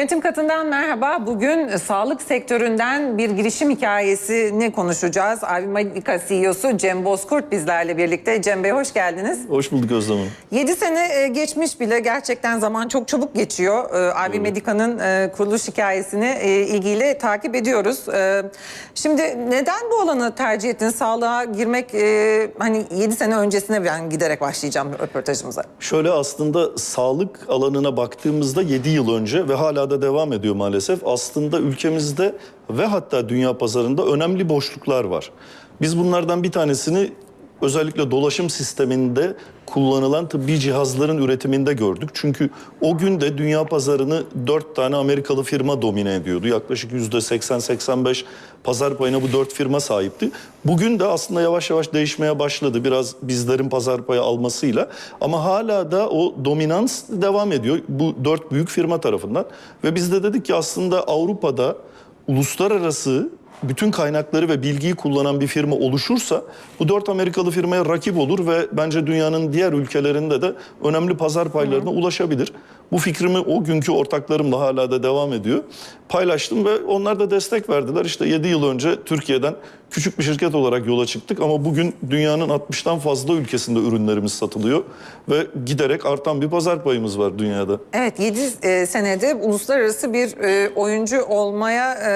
Yönetim katından merhaba. Bugün sağlık sektöründen bir girişim hikayesini konuşacağız. Avimedika CEO'su Cem Bozkurt bizlerle birlikte. Cem Bey hoş geldiniz. Hoş bulduk Özlem Hanım. 7 sene e, geçmiş bile gerçekten zaman çok çabuk geçiyor. E, Avimedika'nın e, kuruluş hikayesini ilgiyle takip ediyoruz. Şimdi neden bu alanı tercih ettiniz? Sağlığa girmek hani 7 sene öncesine ben giderek başlayacağım röportajımıza. Şöyle aslında sağlık alanına baktığımızda 7 yıl önce ve hala da devam ediyor maalesef. Aslında ülkemizde ve hatta dünya pazarında önemli boşluklar var. Biz bunlardan bir tanesini özellikle dolaşım sisteminde kullanılan tıbbi cihazların üretiminde gördük. Çünkü o gün de dünya pazarını 4 tane Amerikalı firma domine ediyordu. Yaklaşık %80-85 pazar payına bu 4 firma sahipti. Bugün de aslında yavaş yavaş değişmeye başladı. Biraz bizlerin pazar payı almasıyla. Ama hala da o dominans devam ediyor bu 4 büyük firma tarafından. Ve biz de dedik ki aslında Avrupa'da uluslararası bütün kaynakları ve bilgiyi kullanan bir firma oluşursa bu dört Amerikalı firmaya rakip olur ve bence dünyanın diğer ülkelerinde de önemli pazar paylarına ulaşabilir. Bu fikrimi o günkü ortaklarımla hala da devam ediyor. Paylaştım ve onlar da destek verdiler. İşte 7 yıl önce Türkiye'den küçük bir şirket olarak yola çıktık ama bugün dünyanın 60'tan fazla ülkesinde ürünlerimiz satılıyor ve giderek artan bir pazar payımız var dünyada. Evet 7 senede uluslararası bir e, oyuncu olmaya e,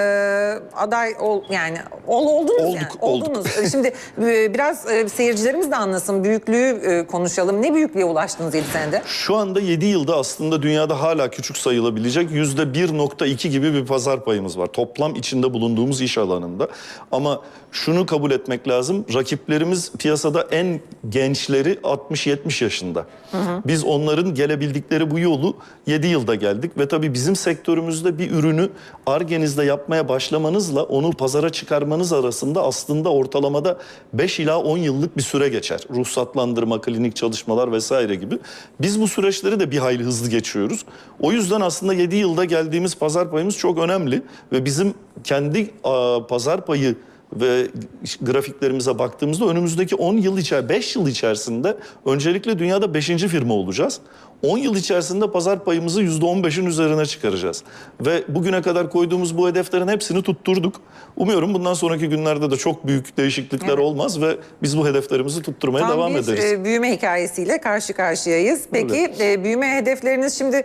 aday ol yani ol oldunuz Olduk, yani. olduk. Oldunuz. E, Şimdi e, biraz e, seyircilerimiz de anlasın büyüklüğü e, konuşalım. Ne büyüklüğe ulaştınız 7 senede? Şu anda 7 yılda aslında dünyada hala küçük sayılabilecek %1.2 gibi bir pazar payımız var. Toplam içinde bulunduğumuz iş alanında. Ama şunu kabul etmek lazım. Rakiplerimiz piyasada en gençleri 60-70 yaşında. Biz onların gelebildikleri bu yolu 7 yılda geldik. Ve tabii bizim sektörümüzde bir ürünü Argeniz'de yapmaya başlamanızla onu pazara çıkarmanız arasında aslında ortalamada 5 ila 10 yıllık bir süre geçer. Ruhsatlandırma, klinik çalışmalar vesaire gibi. Biz bu süreçleri de bir hayli hızlı geçiyoruz. O yüzden aslında 7 yılda geldiğimiz pazar payımız çok önemli ve bizim kendi pazar payı ve grafiklerimize baktığımızda önümüzdeki 10 yıl içer 5 yıl içerisinde öncelikle dünyada 5. firma olacağız. 10 yıl içerisinde pazar payımızı %15'in üzerine çıkaracağız. Ve bugüne kadar koyduğumuz bu hedeflerin hepsini tutturduk. Umuyorum bundan sonraki günlerde de çok büyük değişiklikler Evet. olmaz ve biz bu hedeflerimizi tutturmaya Tam devam bir ederiz. e, büyüme hikayesiyle karşı karşıyayız. Peki e, büyüme hedefleriniz şimdi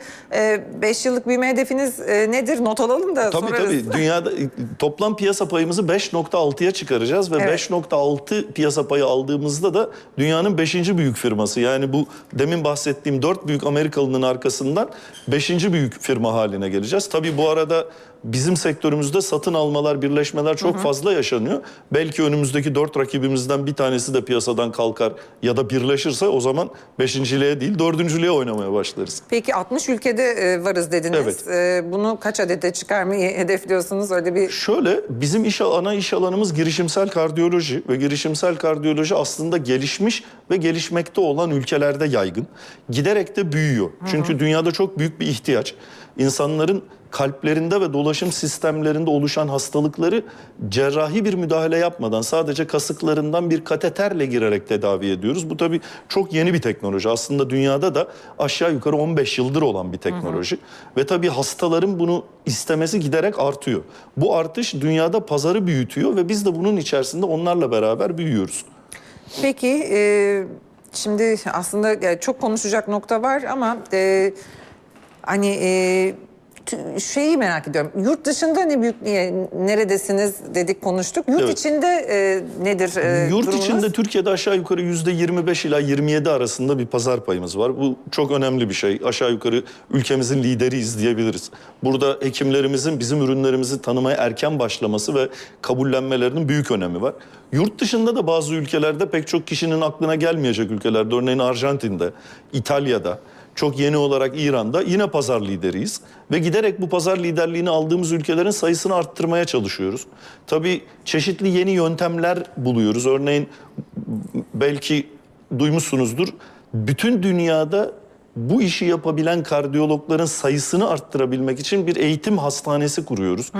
5 yıllık büyüme hedefiniz e, nedir? Not alalım da Tabii sorarız. tabii. Dünyada e, toplam piyasa payımızı 5.6'ya çıkaracağız ve Evet. 5.6 piyasa payı aldığımızda da dünyanın 5. büyük firması. Yani bu demin bahsettiğim 4 büyük Amerikalı'nın arkasından 5. büyük firma haline geleceğiz. Tabii bu arada bizim sektörümüzde satın almalar, birleşmeler çok fazla yaşanıyor. Belki önümüzdeki 4 rakibimizden bir tanesi de piyasadan kalkar ya da birleşirse o zaman 5.liğe değil 4.lüğe oynamaya başlarız. Peki 60 ülkede e, varız dediniz. Evet. E, bunu kaç adete çıkarmayı hedefliyorsunuz? Öyle bir Şöyle bizim iş ana iş alanımız girişimsel kardiyoloji ve girişimsel kardiyoloji aslında gelişmiş ve gelişmekte olan ülkelerde yaygın. Giderek de büyüyor. Çünkü dünyada çok büyük bir ihtiyaç. İnsanların kalplerinde ve dolaşım sistemlerinde oluşan hastalıkları cerrahi bir müdahale yapmadan sadece kasıklarından bir kateterle girerek tedavi ediyoruz. Bu tabii çok yeni bir teknoloji. Aslında dünyada da aşağı yukarı 15 yıldır olan bir teknoloji. Ve tabii hastaların bunu istemesi giderek artıyor. Bu artış dünyada pazarı büyütüyor ve biz de bunun içerisinde onlarla beraber büyüyoruz. Peki e, şimdi aslında çok konuşacak nokta var ama e, hani e, şeyi merak ediyorum. Yurt dışında ne büyük e, neredesiniz dedik konuştuk. Yurt Evet. içinde e, nedir e, Yurt durumunuz? içinde Türkiye'de aşağı yukarı yüzde 25 ila 27 arasında bir pazar payımız var. Bu çok önemli bir şey. Aşağı yukarı ülkemizin lideriyiz diyebiliriz. Burada hekimlerimizin bizim ürünlerimizi tanımaya erken başlaması ve kabullenmelerinin büyük önemi var. Yurt dışında da bazı ülkelerde pek çok kişinin aklına gelmeyecek ülkelerde. Örneğin Arjantin'de, İtalya'da, çok yeni olarak İran'da yine pazar lideriyiz. Ve giderek bu pazar liderliğini aldığımız ülkelerin sayısını arttırmaya çalışıyoruz. Tabii çeşitli yeni yöntemler buluyoruz. Örneğin belki duymuşsunuzdur. Bütün dünyada bu işi yapabilen kardiyologların sayısını arttırabilmek için bir eğitim hastanesi kuruyoruz.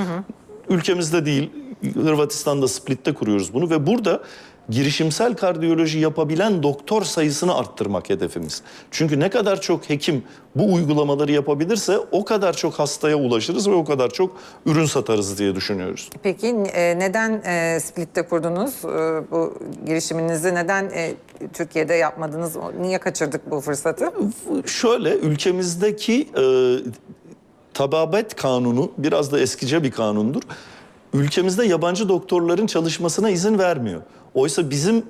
Ülkemizde değil, Hırvatistan'da Split'te kuruyoruz bunu ve burada girişimsel kardiyoloji yapabilen doktor sayısını arttırmak hedefimiz. Çünkü ne kadar çok hekim bu uygulamaları yapabilirse o kadar çok hastaya ulaşırız ve o kadar çok ürün satarız diye düşünüyoruz. Peki e, neden e, Split'te kurdunuz e, bu girişiminizi? Neden Türkiye'de yapmadınız? Niye kaçırdık bu fırsatı? Şöyle ülkemizdeki tababet kanunu biraz da eskice bir kanundur. Ülkemizde yabancı doktorların çalışmasına izin vermiyor. Oysa bizim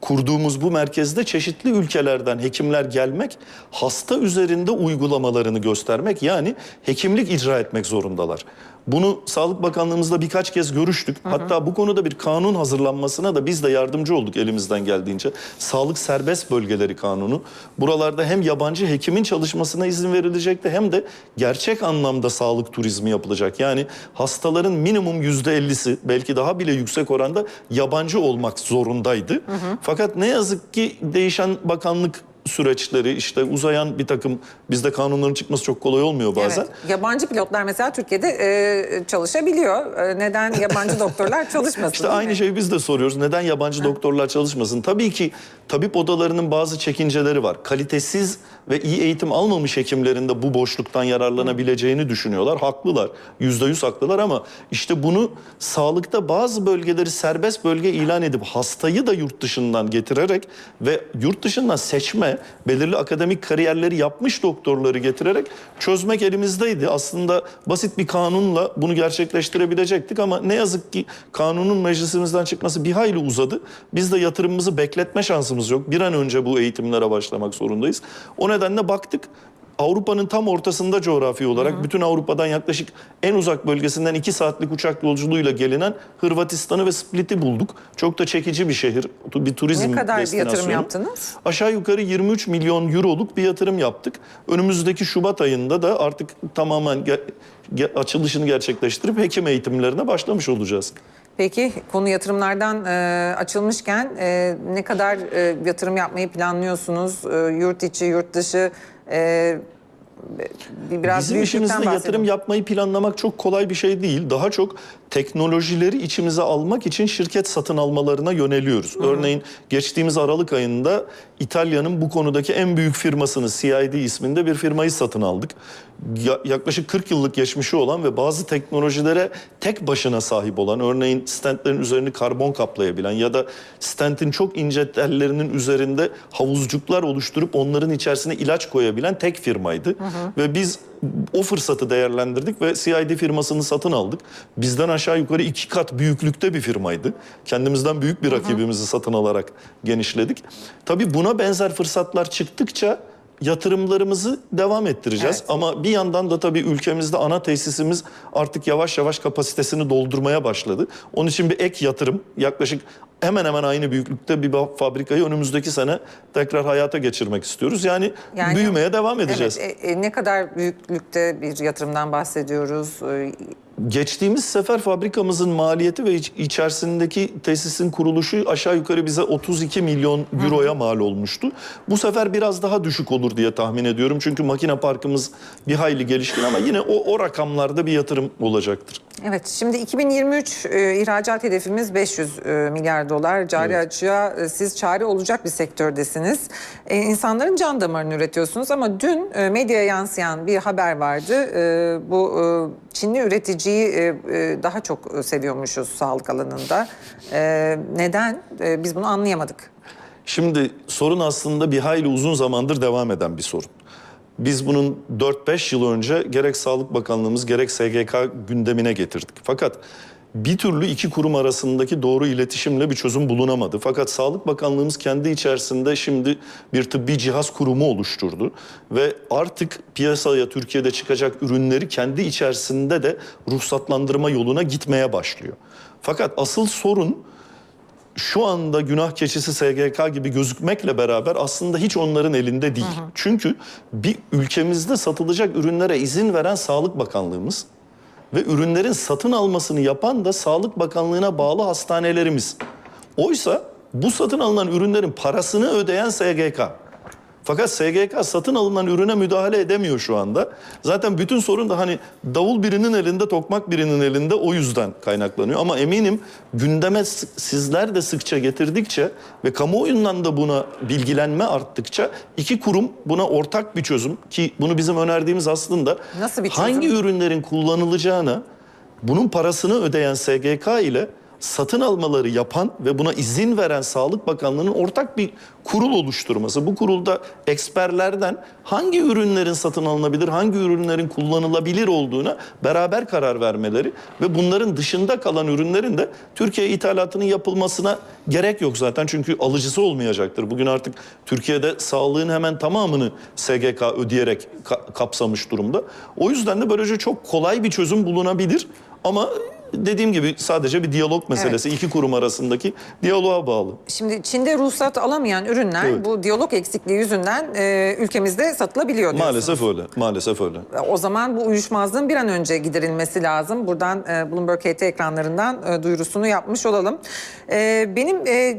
kurduğumuz bu merkezde çeşitli ülkelerden hekimler gelmek, hasta üzerinde uygulamalarını göstermek yani hekimlik icra etmek zorundalar. Bunu Sağlık Bakanlığımızla birkaç kez görüştük. Hatta bu konuda bir kanun hazırlanmasına da biz de yardımcı olduk elimizden geldiğince. Sağlık serbest bölgeleri kanunu. Buralarda hem yabancı hekimin çalışmasına izin verilecekti hem de gerçek anlamda sağlık turizmi yapılacak. Yani hastaların minimum yüzde ellisi belki daha bile yüksek oranda yabancı olmak zorundaydı. Fakat ne yazık ki değişen bakanlık süreçleri işte uzayan bir takım bizde kanunların çıkması çok kolay olmuyor bazen. Evet. Yabancı pilotlar mesela Türkiye'de e, çalışabiliyor. E, neden yabancı doktorlar çalışmasın? İşte aynı şeyi biz de soruyoruz. Neden yabancı doktorlar çalışmasın? Tabii ki tabip odalarının bazı çekinceleri var. Kalitesiz ve iyi eğitim almamış hekimlerin de bu boşluktan yararlanabileceğini düşünüyorlar. Haklılar. Yüzde yüz haklılar ama işte bunu sağlıkta bazı bölgeleri serbest bölge ilan edip hastayı da yurt dışından getirerek ve yurt dışından seçme, belirli akademik kariyerleri yapmış doktorları getirerek çözmek elimizdeydi. Aslında basit bir kanunla bunu gerçekleştirebilecektik ama ne yazık ki kanunun meclisimizden çıkması bir hayli uzadı. Biz de yatırımımızı bekletme şansımız yok. Bir an önce bu eğitimlere başlamak zorundayız. O nedenle baktık Avrupa'nın tam ortasında coğrafi olarak bütün Avrupa'dan yaklaşık en uzak bölgesinden iki saatlik uçak yolculuğuyla gelinen Hırvatistan'ı ve Split'i bulduk. Çok da çekici bir şehir, bir turizm Ne kadar bir yatırım yaptınız? Aşağı yukarı 23 milyon euroluk bir yatırım yaptık. Önümüzdeki Şubat ayında da artık tamamen ge- ge- açılışını gerçekleştirip hekim eğitimlerine başlamış olacağız. Peki konu yatırımlardan e, açılmışken e, ne kadar e, yatırım yapmayı planlıyorsunuz? E, yurt içi, yurt dışı e, bir- biraz Bizim işimizde yatırım yapmayı planlamak çok kolay bir şey değil. Daha çok teknolojileri içimize almak için şirket satın almalarına yöneliyoruz. Örneğin geçtiğimiz Aralık ayında İtalya'nın bu konudaki en büyük firmasını CID isminde bir firmayı satın aldık. Ya- yaklaşık 40 yıllık geçmişi olan ve bazı teknolojilere tek başına sahip olan örneğin stentlerin üzerini karbon kaplayabilen ya da stentin çok ince tellerinin üzerinde havuzcuklar oluşturup onların içerisine ilaç koyabilen tek firmaydı. Ve biz o fırsatı değerlendirdik ve CID firmasını satın aldık. Bizden aşağı yukarı iki kat büyüklükte bir firmaydı. Kendimizden büyük bir rakibimizi satın alarak genişledik. Tabii buna benzer fırsatlar çıktıkça yatırımlarımızı devam ettireceğiz. Evet. Ama bir yandan da tabii ülkemizde ana tesisimiz artık yavaş yavaş kapasitesini doldurmaya başladı. Onun için bir ek yatırım yaklaşık hemen hemen aynı büyüklükte bir fabrikayı önümüzdeki sene tekrar hayata geçirmek istiyoruz. Yani, Yani- büyümeye devam edeceğiz. Evet, e, e, ne kadar büyüklükte bir yatırımdan bahsediyoruz? E, Geçtiğimiz sefer fabrikamızın maliyeti ve iç- içerisindeki tesisin kuruluşu aşağı yukarı bize 32 milyon euroya mal olmuştu. Bu sefer biraz daha düşük olur diye tahmin ediyorum. Çünkü makine parkımız bir hayli gelişkin ama yine o, o rakamlarda bir yatırım olacaktır. Evet, şimdi 2023 e, ihracat hedefimiz 500 e, milyar dolar. Cari Evet. açığa e, siz çare olacak bir sektördesiniz. E, insanların can damarını üretiyorsunuz ama dün e, medyaya yansıyan bir haber vardı. E, bu e, Çinli üreticiyi e, e, daha çok e, seviyormuşuz sağlık alanında. E, neden? E, biz bunu anlayamadık. Şimdi sorun aslında bir hayli uzun zamandır devam eden bir sorun. Biz bunun 4-5 yıl önce gerek Sağlık Bakanlığımız gerek SGK gündemine getirdik. Fakat bir türlü iki kurum arasındaki doğru iletişimle bir çözüm bulunamadı. Fakat Sağlık Bakanlığımız kendi içerisinde şimdi bir tıbbi cihaz kurumu oluşturdu. Ve artık piyasaya Türkiye'de çıkacak ürünleri kendi içerisinde de ruhsatlandırma yoluna gitmeye başlıyor. Fakat asıl sorun şu anda günah keçisi SGK gibi gözükmekle beraber aslında hiç onların elinde değil. Çünkü bir ülkemizde satılacak ürünlere izin veren Sağlık Bakanlığımız ve ürünlerin satın almasını yapan da Sağlık Bakanlığı'na bağlı hastanelerimiz. Oysa bu satın alınan ürünlerin parasını ödeyen SGK. Fakat SGK satın alınan ürüne müdahale edemiyor şu anda. Zaten bütün sorun da hani davul birinin elinde, tokmak birinin elinde o yüzden kaynaklanıyor. Ama eminim gündeme sizler de sıkça getirdikçe ve kamuoyundan da buna bilgilenme arttıkça iki kurum buna ortak bir çözüm ki bunu bizim önerdiğimiz aslında Nasıl bir çözüm? hangi ürünlerin kullanılacağına bunun parasını ödeyen SGK ile satın almaları yapan ve buna izin veren Sağlık Bakanlığı'nın ortak bir kurul oluşturması. Bu kurulda eksperlerden hangi ürünlerin satın alınabilir, hangi ürünlerin kullanılabilir olduğuna beraber karar vermeleri ve bunların dışında kalan ürünlerin de Türkiye ithalatının yapılmasına gerek yok zaten çünkü alıcısı olmayacaktır. Bugün artık Türkiye'de sağlığın hemen tamamını SGK ödeyerek ka- kapsamış durumda. O yüzden de böylece çok kolay bir çözüm bulunabilir ama dediğim gibi sadece bir diyalog meselesi. iki kurum arasındaki diyaloğa bağlı. Şimdi Çin'de ruhsat alamayan ürünler Evet. bu diyalog eksikliği yüzünden e, ülkemizde satılabiliyor diyorsunuz. Maalesef öyle. Maalesef öyle. O zaman bu uyuşmazlığın bir an önce giderilmesi lazım. Buradan e, Bloomberg HT ekranlarından e, duyurusunu yapmış olalım. E, benim e,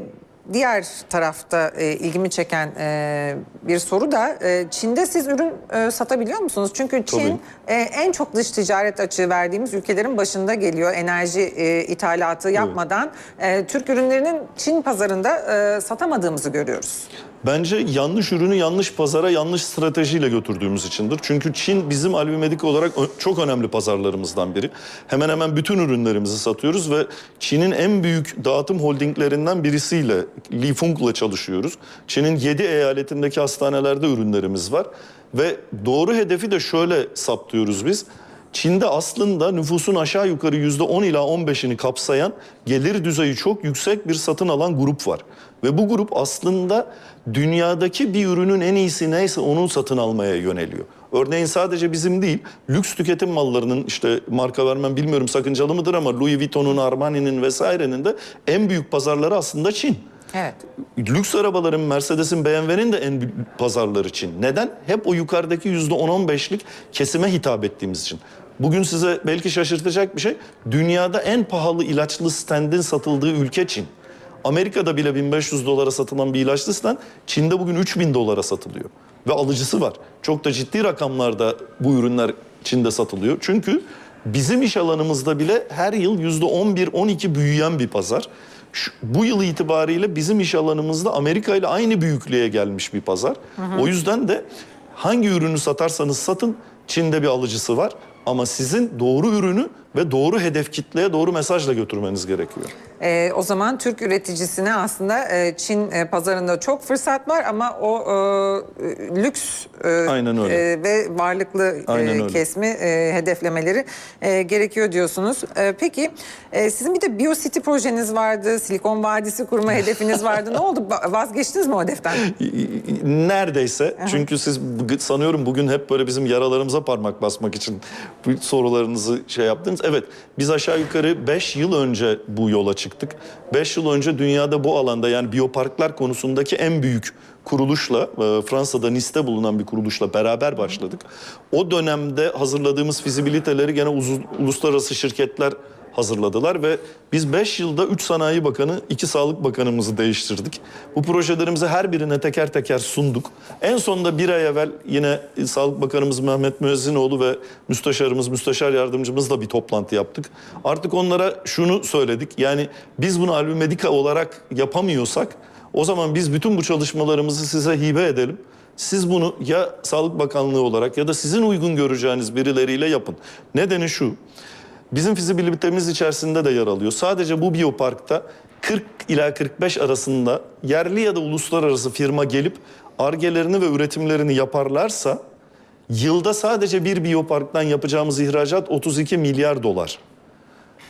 diğer tarafta e, ilgimi çeken e, bir soru da e, Çin'de siz ürün e, satabiliyor musunuz? Çünkü Çin e, en çok dış ticaret açığı verdiğimiz ülkelerin başında geliyor. Enerji e, ithalatı yapmadan e, Türk ürünlerinin Çin pazarında e, satamadığımızı görüyoruz. Bence yanlış ürünü yanlış pazara yanlış stratejiyle götürdüğümüz içindir. Çünkü Çin bizim Albimedik olarak çok önemli pazarlarımızdan biri. Hemen hemen bütün ürünlerimizi satıyoruz ve Çin'in en büyük dağıtım holdinglerinden birisiyle Li Fung'la çalışıyoruz. Çin'in 7 eyaletindeki hastanelerde ürünlerimiz var ve doğru hedefi de şöyle saptıyoruz biz. Çin'de aslında nüfusun aşağı yukarı %10 ila 15'ini kapsayan gelir düzeyi çok yüksek bir satın alan grup var. Ve bu grup aslında dünyadaki bir ürünün en iyisi neyse onu satın almaya yöneliyor. Örneğin sadece bizim değil, lüks tüketim mallarının işte marka vermem bilmiyorum sakıncalı mıdır ama Louis Vuitton'un, Armani'nin vesairenin de en büyük pazarları aslında Çin. Evet. Lüks arabaların, Mercedes'in, BMW'nin de en büyük pazarları Çin. Neden? Hep o yukarıdaki %10-15'lik kesime hitap ettiğimiz için. Bugün size belki şaşırtacak bir şey. Dünyada en pahalı ilaçlı stendin satıldığı ülke Çin. Amerika'da bile 1500 dolara satılan bir ilaçlı stand Çin'de bugün 3000 dolara satılıyor. Ve alıcısı var. Çok da ciddi rakamlarda bu ürünler Çin'de satılıyor. Çünkü bizim iş alanımızda bile her yıl %11-12 büyüyen bir pazar. Şu- bu yıl itibariyle bizim iş alanımızda Amerika ile aynı büyüklüğe gelmiş bir pazar. O yüzden de hangi ürünü satarsanız satın Çin'de bir alıcısı var. Ama sizin doğru ürünü ve doğru hedef kitleye doğru mesajla götürmeniz gerekiyor. Ee, o zaman Türk üreticisine aslında e, Çin e, pazarında çok fırsat var ama o e, lüks e, Aynen öyle. e, ve varlıklı e, Aynen öyle. kesmi e, hedeflemeleri e, gerekiyor diyorsunuz. E, peki e, sizin bir de BioCity projeniz vardı, Silikon Vadisi kurma hedefiniz vardı. Ne oldu? Vazgeçtiniz mi o hedeften? Neredeyse. Çünkü siz sanıyorum bugün hep böyle bizim yaralarımıza parmak basmak için sorularınızı şey yaptınız. Evet biz aşağı yukarı 5 yıl önce bu yola çıktık. 5 yıl önce dünyada bu alanda yani biyoparklar konusundaki en büyük kuruluşla e, Fransa'da Nice'te bulunan bir kuruluşla beraber başladık. O dönemde hazırladığımız fizibiliteleri gene uzu- uluslararası şirketler hazırladılar ve biz 5 yılda 3 Sanayi Bakanı, 2 Sağlık Bakanımızı değiştirdik. Bu projelerimizi her birine teker teker sunduk. En sonunda bir ay evvel yine Sağlık Bakanımız Mehmet Müezzinoğlu ve müsteşarımız, müsteşar yardımcımızla bir toplantı yaptık. Artık onlara şunu söyledik. Yani biz bunu Albümedika olarak yapamıyorsak o zaman biz bütün bu çalışmalarımızı size hibe edelim. Siz bunu ya Sağlık Bakanlığı olarak ya da sizin uygun göreceğiniz birileriyle yapın. Nedeni şu. Bizim fizibilitemiz içerisinde de yer alıyor. Sadece bu biyoparkta 40 ila 45 arasında yerli ya da uluslararası firma gelip argelerini ve üretimlerini yaparlarsa yılda sadece bir biyoparktan yapacağımız ihracat 32 milyar dolar.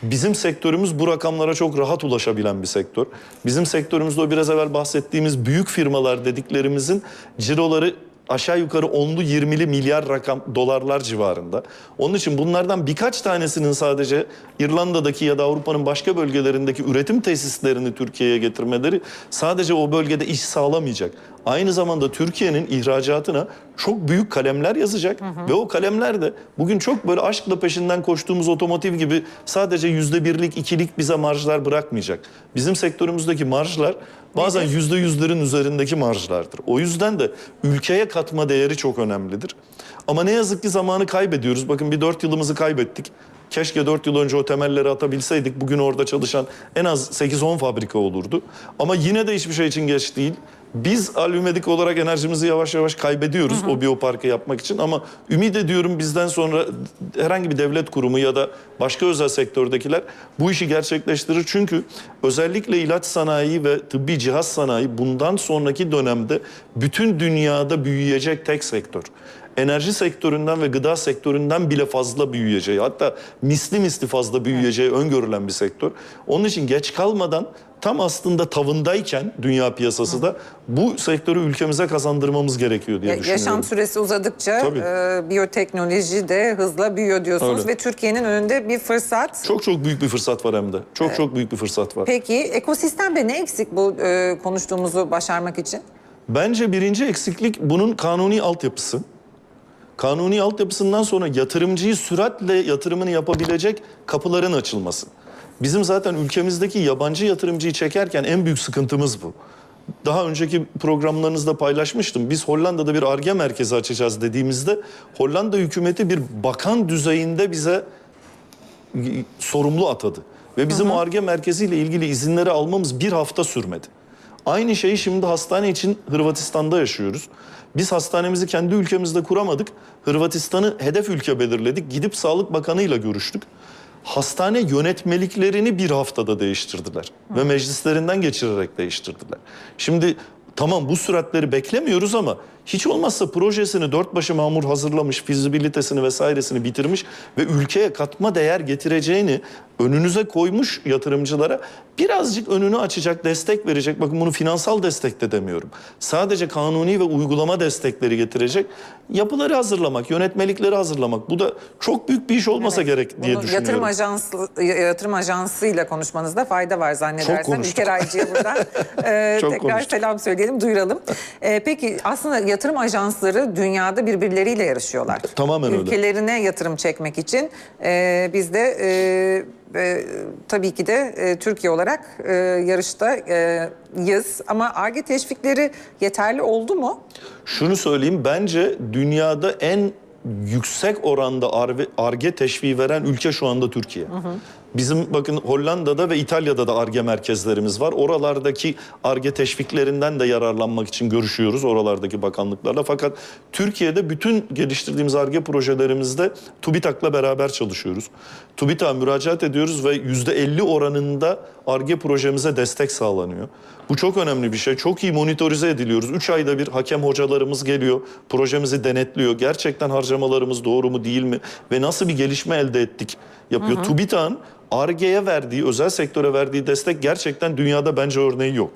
Bizim sektörümüz bu rakamlara çok rahat ulaşabilen bir sektör. Bizim sektörümüzde o biraz evvel bahsettiğimiz büyük firmalar dediklerimizin ciroları aşağı yukarı 10'lu 20'li milyar rakam dolarlar civarında. Onun için bunlardan birkaç tanesinin sadece İrlanda'daki ya da Avrupa'nın başka bölgelerindeki üretim tesislerini Türkiye'ye getirmeleri sadece o bölgede iş sağlamayacak. Aynı zamanda Türkiye'nin ihracatına çok büyük kalemler yazacak ve o kalemler de bugün çok böyle aşkla peşinden koştuğumuz otomotiv gibi sadece yüzde birlik, ikilik bize marjlar bırakmayacak. Bizim sektörümüzdeki marjlar bazen yüzde yüzlerin üzerindeki marjlardır. O yüzden de ülkeye katma değeri çok önemlidir. Ama ne yazık ki zamanı kaybediyoruz. Bakın bir dört yılımızı kaybettik. Keşke 4 yıl önce o temelleri atabilseydik. Bugün orada çalışan en az 8-10 fabrika olurdu. Ama yine de hiçbir şey için geç değil. Biz Alümedik olarak enerjimizi yavaş yavaş kaybediyoruz o biyoparkı yapmak için. Ama ümit ediyorum bizden sonra herhangi bir devlet kurumu ya da başka özel sektördekiler bu işi gerçekleştirir. Çünkü özellikle ilaç sanayi ve tıbbi cihaz sanayi bundan sonraki dönemde bütün dünyada büyüyecek tek sektör enerji sektöründen ve gıda sektöründen bile fazla büyüyeceği hatta misli misli fazla büyüyeceği öngörülen bir sektör. Onun için geç kalmadan tam aslında tavındayken dünya piyasası da bu sektörü ülkemize kazandırmamız gerekiyor diye Ya- düşünüyorum. Yaşam süresi uzadıkça Tabii. e, biyoteknoloji de hızla büyüyor diyorsunuz Öyle. ve Türkiye'nin önünde bir fırsat. Çok çok büyük bir fırsat var hem de. Çok çok büyük bir fırsat var. Peki ekosistemde ne eksik bu e, konuştuğumuzu başarmak için? Bence birinci eksiklik bunun kanuni altyapısı. Kanuni altyapısından sonra yatırımcıyı süratle yatırımını yapabilecek kapıların açılması. Bizim zaten ülkemizdeki yabancı yatırımcıyı çekerken en büyük sıkıntımız bu. Daha önceki programlarınızda paylaşmıştım. Biz Hollanda'da bir ARGE merkezi açacağız dediğimizde Hollanda hükümeti bir bakan düzeyinde bize sorumlu atadı. Ve bizim ARGE merkeziyle ilgili izinleri almamız bir hafta sürmedi. Aynı şeyi şimdi hastane için Hırvatistan'da yaşıyoruz. Biz hastanemizi kendi ülkemizde kuramadık. Hırvatistan'ı hedef ülke belirledik. Gidip Sağlık Bakanı ile görüştük. Hastane yönetmeliklerini bir haftada değiştirdiler. Ve meclislerinden geçirerek değiştirdiler. Şimdi tamam bu süratleri beklemiyoruz ama hiç olmazsa projesini dört başı mamur hazırlamış, fizibilitesini vesairesini bitirmiş ve ülkeye katma değer getireceğini önünüze koymuş yatırımcılara birazcık önünü açacak, destek verecek. Bakın bunu finansal destek de demiyorum. Sadece kanuni ve uygulama destekleri getirecek yapıları hazırlamak, yönetmelikleri hazırlamak. Bu da çok büyük bir iş olmasa gerek diye Bunu düşünüyorum. yatırım ajansı yatırım ajansıyla konuşmanızda fayda var zannedersem. konuştuk. İlker Aycı'ya buradan e, Çok tekrar konuştuk. selam söyleyelim, duyuralım. E, peki aslında yatırım ajansları dünyada birbirleriyle yarışıyorlar. Tamamen öyle. Ülkelerine yatırım çekmek için e, biz de e, e, tabii ki de e, Türkiye olarak e, yarışta e, yız. Ama ARGE teşvikleri yeterli oldu mu? Şunu söyleyeyim bence dünyada en yüksek oranda arge teşviği veren ülke şu anda Türkiye. Bizim bakın Hollanda'da ve İtalya'da da arge merkezlerimiz var. Oralardaki arge teşviklerinden de yararlanmak için görüşüyoruz oralardaki bakanlıklarla. Fakat Türkiye'de bütün geliştirdiğimiz arge projelerimizde TÜBİTAK'la beraber çalışıyoruz. TÜBİTAK'a müracaat ediyoruz ve %50 oranında arge projemize destek sağlanıyor. Bu çok önemli bir şey. Çok iyi monitorize ediliyoruz. 3 ayda bir hakem hocalarımız geliyor. Projemizi denetliyor. Gerçekten harcamalarımız doğru mu değil mi? Ve nasıl bir gelişme elde ettik yapıyor. TÜBİTAK'ın ARGE'ye verdiği, özel sektöre verdiği destek gerçekten dünyada bence örneği yok.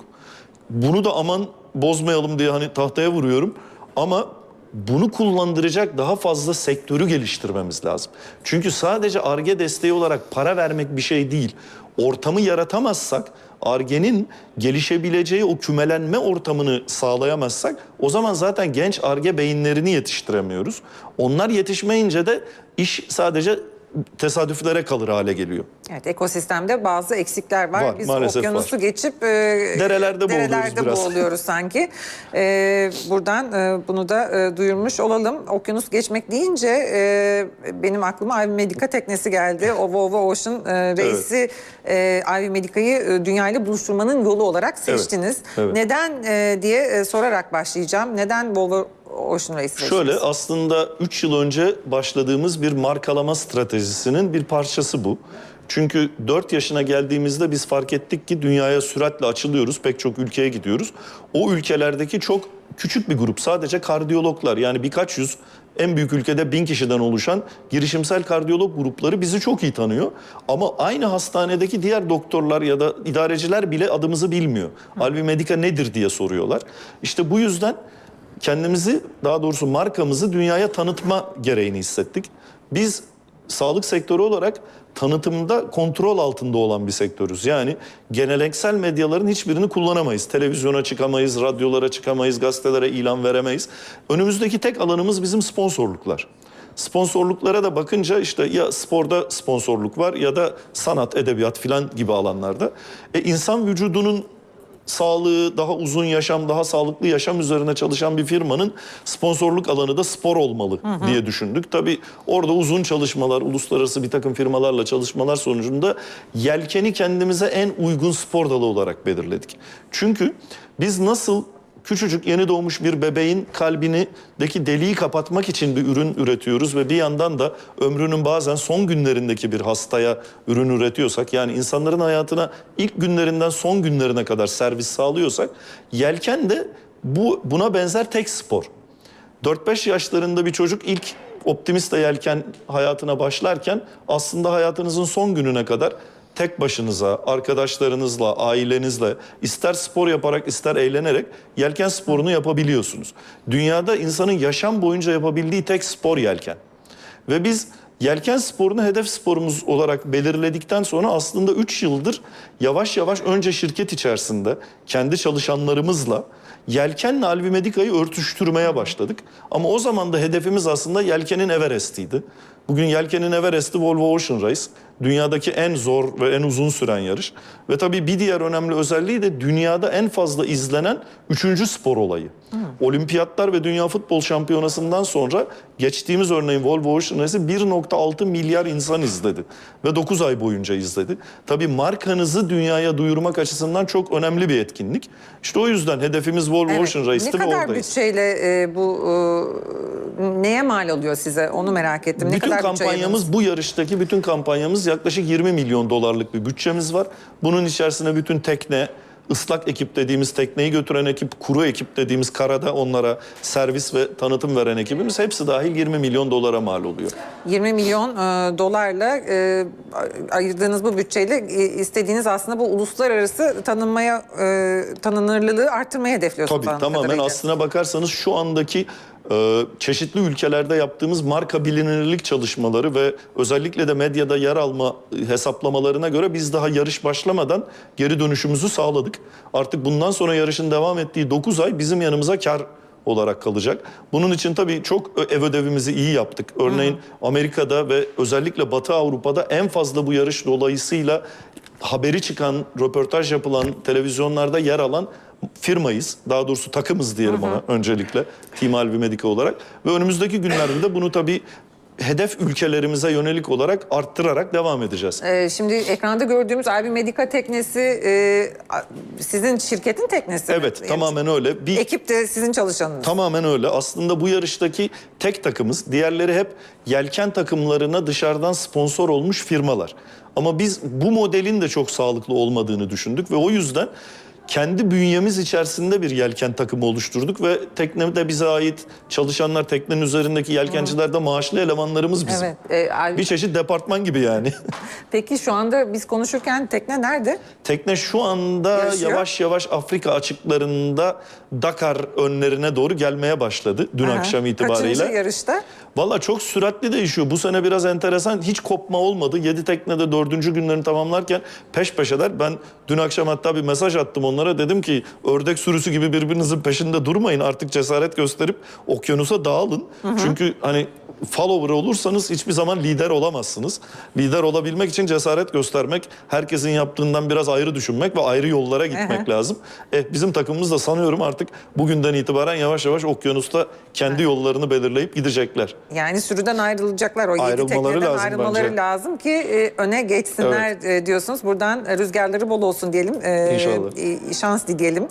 Bunu da aman bozmayalım diye hani tahtaya vuruyorum. Ama bunu kullandıracak daha fazla sektörü geliştirmemiz lazım. Çünkü sadece ARGE desteği olarak para vermek bir şey değil. Ortamı yaratamazsak, ARGE'nin gelişebileceği o kümelenme ortamını sağlayamazsak o zaman zaten genç ARGE beyinlerini yetiştiremiyoruz. Onlar yetişmeyince de iş sadece tesadüflere kalır hale geliyor. Evet ekosistemde bazı eksikler var. Var, Biz okyanusu var. geçip e, Derelerde boğuluyoruz derelerde biraz. boğuluyoruz sanki. E, buradan e, bunu da e, duyurmuş olalım. Okyanus geçmek deyince e, benim aklıma Ivy Medica teknesi geldi. Ova Ova Ocean e, reisi e, Ivy Medica'yı e, dünyayla buluşturmanın yolu olarak seçtiniz. evet. Neden e, diye e, sorarak başlayacağım. Neden Volvo Ocean seçtiniz? Şöyle aslında 3 yıl önce başladığımız bir markalama stratejisinin bir parçası bu. Çünkü 4 yaşına geldiğimizde biz fark ettik ki dünyaya süratle açılıyoruz. Pek çok ülkeye gidiyoruz. O ülkelerdeki çok küçük bir grup sadece kardiyologlar yani birkaç yüz en büyük ülkede bin kişiden oluşan girişimsel kardiyolog grupları bizi çok iyi tanıyor. Ama aynı hastanedeki diğer doktorlar ya da idareciler bile adımızı bilmiyor. Alvi Medica nedir diye soruyorlar. İşte bu yüzden kendimizi daha doğrusu markamızı dünyaya tanıtma gereğini hissettik. Biz sağlık sektörü olarak tanıtımda kontrol altında olan bir sektörüz. Yani geleneksel medyaların hiçbirini kullanamayız. Televizyona çıkamayız, radyolara çıkamayız, gazetelere ilan veremeyiz. Önümüzdeki tek alanımız bizim sponsorluklar. Sponsorluklara da bakınca işte ya sporda sponsorluk var ya da sanat, edebiyat filan gibi alanlarda. E insan vücudunun sağlığı, daha uzun yaşam, daha sağlıklı yaşam üzerine çalışan bir firmanın sponsorluk alanı da spor olmalı diye düşündük. Tabii orada uzun çalışmalar, uluslararası bir takım firmalarla çalışmalar sonucunda yelkeni kendimize en uygun spor dalı olarak belirledik. Çünkü biz nasıl küçücük yeni doğmuş bir bebeğin kalbindeki deliği kapatmak için bir ürün üretiyoruz ve bir yandan da ömrünün bazen son günlerindeki bir hastaya ürün üretiyorsak yani insanların hayatına ilk günlerinden son günlerine kadar servis sağlıyorsak yelken de bu buna benzer tek spor. 4-5 yaşlarında bir çocuk ilk optimiste yelken hayatına başlarken aslında hayatınızın son gününe kadar tek başınıza, arkadaşlarınızla, ailenizle ister spor yaparak ister eğlenerek yelken sporunu yapabiliyorsunuz. Dünyada insanın yaşam boyunca yapabildiği tek spor yelken. Ve biz yelken sporunu hedef sporumuz olarak belirledikten sonra aslında 3 yıldır yavaş yavaş önce şirket içerisinde kendi çalışanlarımızla yelkenle Alvi Medica'yı örtüştürmeye başladık. Ama o zaman da hedefimiz aslında yelkenin Everest'iydi. Bugün yelkenin Everest'i Volvo Ocean Race. Dünyadaki en zor ve en uzun süren yarış. Ve tabii bir diğer önemli özelliği de dünyada en fazla izlenen üçüncü spor olayı. Olimpiyatlar ve Dünya Futbol Şampiyonası'ndan sonra geçtiğimiz örneğin Volvo Ocean Race'i 1.6 milyar insan izledi. Ve 9 ay boyunca izledi. Tabii markanızı dünyaya duyurmak açısından çok önemli bir etkinlik. İşte o yüzden hedefimiz Volvo Evet. Ocean Ne Race'ti ve kadar oradayız. bütçeyle e, bu e, neye mal oluyor size? Onu merak ettim. Ne Bütün kadar bütçe ayırdınız? kampanyamız bu yarıştaki bütün kampanyamız yaklaşık 20 milyon dolarlık bir bütçemiz var. Bunun içerisine bütün tekne, ıslak ekip dediğimiz tekneyi götüren ekip, kuru ekip dediğimiz karada onlara servis ve tanıtım veren ekibimiz hepsi dahil 20 milyon dolara mal oluyor. 20 milyon e, dolarla e, ayırdığınız bu bütçeyle e, istediğiniz aslında bu uluslararası tanınmaya e, tanınırlılığı arttırmayı hedefliyorsunuz. Tabii tamamen kadarıyla. aslına bakarsanız şu andaki çeşitli ülkelerde yaptığımız marka bilinirlik çalışmaları ve özellikle de medyada yer alma e, hesaplamalarına göre biz daha yarış başlamadan geri dönüşümüzü sağladık. Artık bundan sonra yarışın devam ettiği 9 ay bizim yanımıza kar olarak kalacak. Bunun için tabii çok ö- ev ödevimizi iyi yaptık. Örneğin Amerika'da ve özellikle Batı Avrupa'da en fazla bu yarış dolayısıyla haberi çıkan, röportaj yapılan, televizyonlarda yer alan firmayız. Daha doğrusu takımız diyelim ona öncelikle. Team Alvi Medica olarak. Ve önümüzdeki günlerde de bunu tabii hedef ülkelerimize yönelik olarak arttırarak devam edeceğiz. E, şimdi ekranda gördüğümüz Albi Medica teknesi e, sizin şirketin teknesi mi? Evet Yani tamamen öyle. Bir Ekip de sizin çalışanınız. Tamamen öyle. Aslında bu yarıştaki tek takımız. Diğerleri hep yelken takımlarına dışarıdan sponsor olmuş firmalar. Ama biz bu modelin de çok sağlıklı olmadığını düşündük ve o yüzden kendi bünyemiz içerisinde bir yelken takımı oluşturduk ve teknemde bize ait çalışanlar, teknenin üzerindeki yelkenciler de maaşlı elemanlarımız bizim. Evet. E, Bir çeşit departman gibi yani. Peki şu anda biz konuşurken tekne nerede? Tekne şu anda Yarışıyor. yavaş yavaş Afrika açıklarında Dakar önlerine doğru gelmeye başladı dün Aha. akşam itibariyle. Kaçıncı yarışta? Valla çok süratli değişiyor. Bu sene biraz enteresan. Hiç kopma olmadı. 7 teknede dördüncü günlerini tamamlarken peş peşeler. Ben dün akşam hatta bir mesaj attım onlara. Dedim ki ördek sürüsü gibi birbirinizin peşinde durmayın. Artık cesaret gösterip okyanusa dağılın. Çünkü hani follower olursanız hiçbir zaman lider olamazsınız. Lider olabilmek için cesaret göstermek, herkesin yaptığından biraz ayrı düşünmek ve ayrı yollara gitmek lazım. Eh, bizim takımımız da sanıyorum artık bugünden itibaren yavaş yavaş okyanusta kendi yollarını belirleyip gidecekler. Yani sürüden ayrılacaklar. O yedi lazım ayrılmaları bence. lazım ki e, öne geçsinler e, diyorsunuz. Buradan rüzgarları bol olsun diyelim. E, İnşallah. e, şans dileyelim.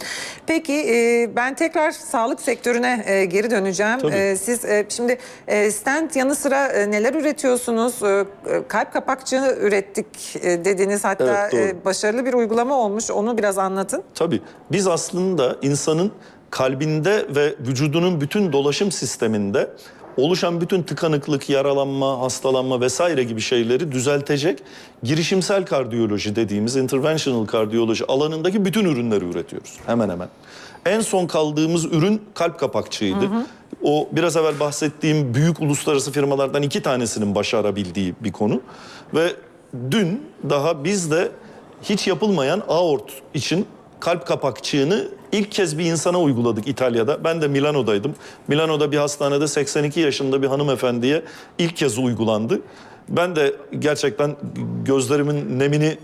Peki e, ben tekrar sağlık sektörüne e, geri döneceğim. Tabii. E, siz e, şimdi e, stent yanı sıra e, neler üretiyorsunuz? E, e, kalp kapakçığı ürettik e, dediniz. Hatta Evet, e, başarılı bir uygulama olmuş. Onu biraz anlatın. Tabii biz aslında insanın kalbinde ve vücudunun bütün dolaşım sisteminde oluşan bütün tıkanıklık, yaralanma, hastalanma vesaire gibi şeyleri düzeltecek girişimsel kardiyoloji dediğimiz interventional kardiyoloji alanındaki bütün ürünleri üretiyoruz hemen hemen. En son kaldığımız ürün kalp kapakçığıydı. O biraz evvel bahsettiğim büyük uluslararası firmalardan iki tanesinin başarabildiği bir konu. Ve dün daha biz de hiç yapılmayan aort için kalp kapakçığını ilk kez bir insana uyguladık İtalya'da. Ben de Milano'daydım. Milano'da bir hastanede 82 yaşında bir hanımefendiye ilk kez uygulandı. Ben de gerçekten gözlerimin nemini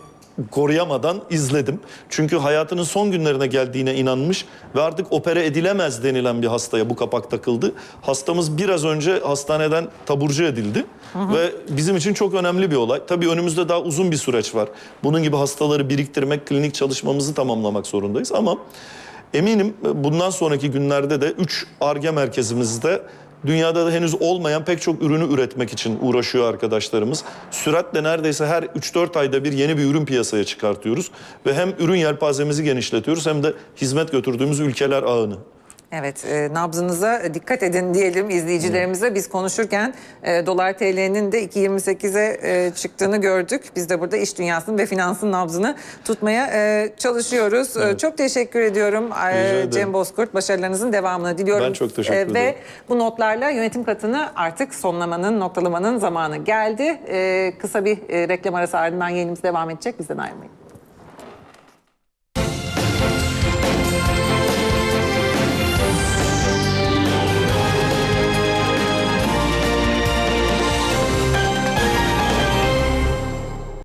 koruyamadan izledim. Çünkü hayatının son günlerine geldiğine inanmış ve artık opere edilemez denilen bir hastaya bu kapak takıldı. Hastamız biraz önce hastaneden taburcu edildi ve bizim için çok önemli bir olay. Tabii önümüzde daha uzun bir süreç var. Bunun gibi hastaları biriktirmek, klinik çalışmamızı tamamlamak zorundayız ama eminim bundan sonraki günlerde de 3 ARGE merkezimizde Dünyada da henüz olmayan pek çok ürünü üretmek için uğraşıyor arkadaşlarımız. Süratle neredeyse her 3-4 ayda bir yeni bir ürün piyasaya çıkartıyoruz. Ve hem ürün yelpazemizi genişletiyoruz hem de hizmet götürdüğümüz ülkeler ağını. Evet, e, nabzınıza dikkat edin diyelim izleyicilerimize. Biz konuşurken e, dolar TL'nin de 2.28'e e, çıktığını gördük. Biz de burada iş dünyasının ve finansın nabzını tutmaya e, çalışıyoruz. E, çok teşekkür ediyorum e. Cem Bozkurt. Başarılarınızın devamını diliyorum. Ben çok teşekkür E, ederim. Ve bu notlarla yönetim katını artık sonlamanın, noktalamanın zamanı geldi. E, kısa bir e, reklam arası ardından yayınımız devam edecek. Bizden ayrılmayın.